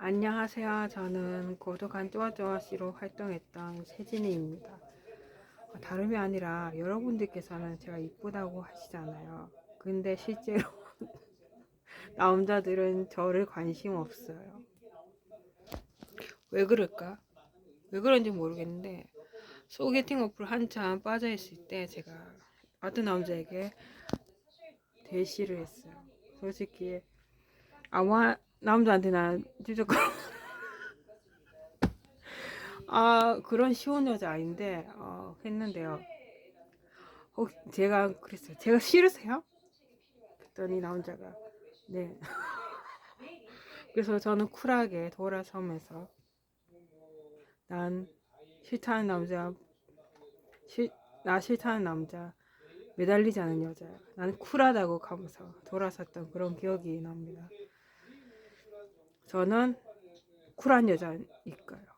안녕하세요. 저는 고독한 쪼아쪼아씨로 활동했던 세진이입니다. 어, 다름이 아니라 여러분들께서는 제가 이쁘다고 하시잖아요. 근데 실제로 남자들은 저를 관심 없어요. 왜 그럴까? 왜 그런지 모르겠는데 소개팅 어플 한참 빠져 있을 때 제가 어떤 남자에게 대시를 했어요. 솔직히 아마 남자한테 난 무조건 아 그런 쉬운 여자 아닌데 어, 했는데요. 혹 제가 그랬어요. 제가 싫으세요? 그랬더니 남자가 네. 그래서 저는 쿨하게 돌아서면서 난 싫다는 남자 싫, 나 싫다는 남자 매달리지 않은 여자야. 쿨하다고 하면서 돌아섰던 그런 기억이 납니다. 저는 쿨한 여자니까요.